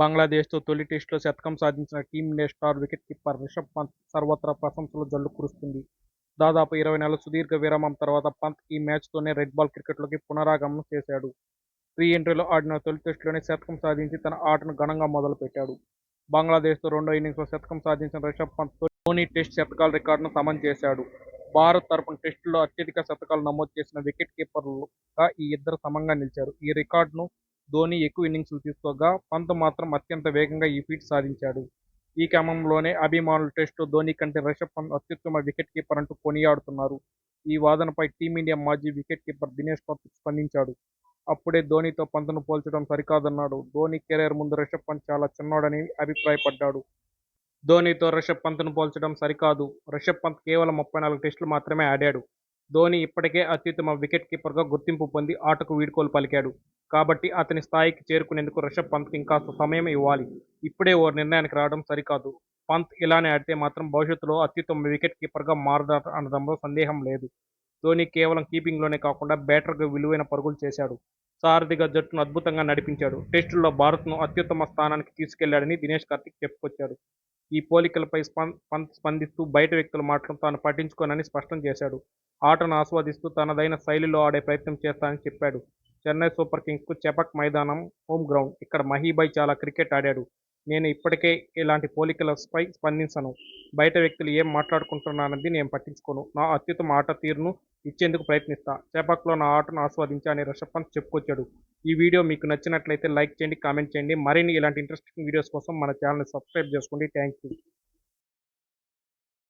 బంగ్లాదేశ్తో తొలి టెస్టులో శతకం సాధించిన team India star wicket keeper Rishabh Pant సర్వత్రా ప్రశంసలు జల్లు కురుస్తుంది. దాదాపు ఇరవై నెలల సుదీర్ఘ విరామం తర్వాత పంత్ ఈ మ్యాచ్తోనే రెడ్ బాల్ క్రికెట్లోకి పునరాగమనం చేశాడు. రీ ఎంట్రీలో ఆడిన తొలి టెస్టులోనే శతకం సాధించి తన ఆటను ఘనంగా మొదలుపెట్టాడు. బంగ్లాదేశ్తో రెండో ఇన్నింగ్స్లో శతకం సాధించిన రిషబ్ పంత్ ధోని టెస్ట్ శతకాల రికార్డును సమన్ చేశాడు. భారత్ తరపున టెస్టులో అత్యధిక శతకాలు నమోదు చేసిన వికెట్ కీపర్లుగా ఈ ఇద్దరు సమంగా నిలిచారు. ఈ రికార్డును ధోని ఎక్కువ ఇన్నింగ్స్లు తీసుకోగా పంత్ మాత్రం అత్యంత వేగంగా ఈ ఫీట్ సాధించాడు. ఈ క్రమంలోనే అభిమానులు టెస్టు ధోని కంటే రిషబ్ పంత్ అత్యుత్తమ వికెట్ కీపర్ అంటూ కొనియాడుతున్నారు. ఈ వాదనపై టీమిండియా మాజీ వికెట్ కీపర్ దినేష్ కార్తిక్ స్పందించాడు. అప్పుడే ధోనితో పంత్ను పోల్చడం సరికాదన్నాడు. ధోని కెరీర్ ముందు రిషబ్ పంత్ చాలా చిన్నోడని అభిప్రాయపడ్డాడు. ధోనితో రిషబ్ పంత్ను పోల్చడం సరికాదు. రిషబ్ పంత్ కేవలం ముప్పై నాలుగు టెస్టులు మాత్రమే ఆడాడు. ధోని ఇప్పటికే అత్యుత్తమ వికెట్ కీపర్గా గుర్తింపు పొంది ఆటకు వీడ్కోలు పలికాడు. కాబట్టి అతని స్థాయికి చేరుకునేందుకు రిషబ్ పంత్కి ఇంకాస్త సమయం ఇవ్వాలి. ఇప్పుడే ఓ నిర్ణయానికి రావడం సరికాదు. పంత్ ఇలానే ఆడితే మాత్రం భవిష్యత్తులో అత్యుత్తమ వికెట్ కీపర్గా మారదాట అనడంలో సందేహం లేదు. ధోని కేవలం కీపింగ్లోనే కాకుండా బ్యాటర్గా విలువైన పరుగులు చేశాడు. సారథిగా జట్టును అద్భుతంగా నడిపించాడు. టెస్టుల్లో భారత్ను అత్యుత్తమ స్థానానికి తీసుకెళ్ళాడని దినేష్ కార్తిక్ చెప్పుకొచ్చాడు. ఈ పోలికలపై స్పం- స్పందిస్తూ బయట వ్యక్తుల మాటలను తాను పట్టించుకోనని స్పష్టం చేశాడు. ఆటను ఆస్వాదిస్తూ తనదైన శైలిలో ఆడే ప్రయత్నం చేస్తానని చెప్పాడు. చెన్నై సూపర్ కింగ్స్కు చెపక్ మైదానం హోమ్ గ్రౌండ్. ఇక్కడ మహీబాయ్ చాలా క్రికెట్ ఆడాడు. నేను ఇప్పటికే ఇలాంటి పోలికలపై స్పందించను. బయట వ్యక్తులు ఏం మాట్లాడుకుంటున్నానని నేను పట్టించుకోను. నా అత్యుత్తమ ఆట తీరును ఇచ్చేందుకు ప్రయత్నిస్తా. చేపక్లో నా ఆటను ఆస్వాదించా అని రిషబ్ పంత్ చెప్పుకొచ్చాడు. ఈ వీడియో మీకు నచ్చినట్లయితే లైక్ చేయండి కామెంట్ చేయండి. మరిన్ని ఇలాంటి ఇంట్రెస్టింగ్ వీడియోస్ కోసం మన ఛానల్ని సబ్స్క్రైబ్ చేసుకోండి. Thank you.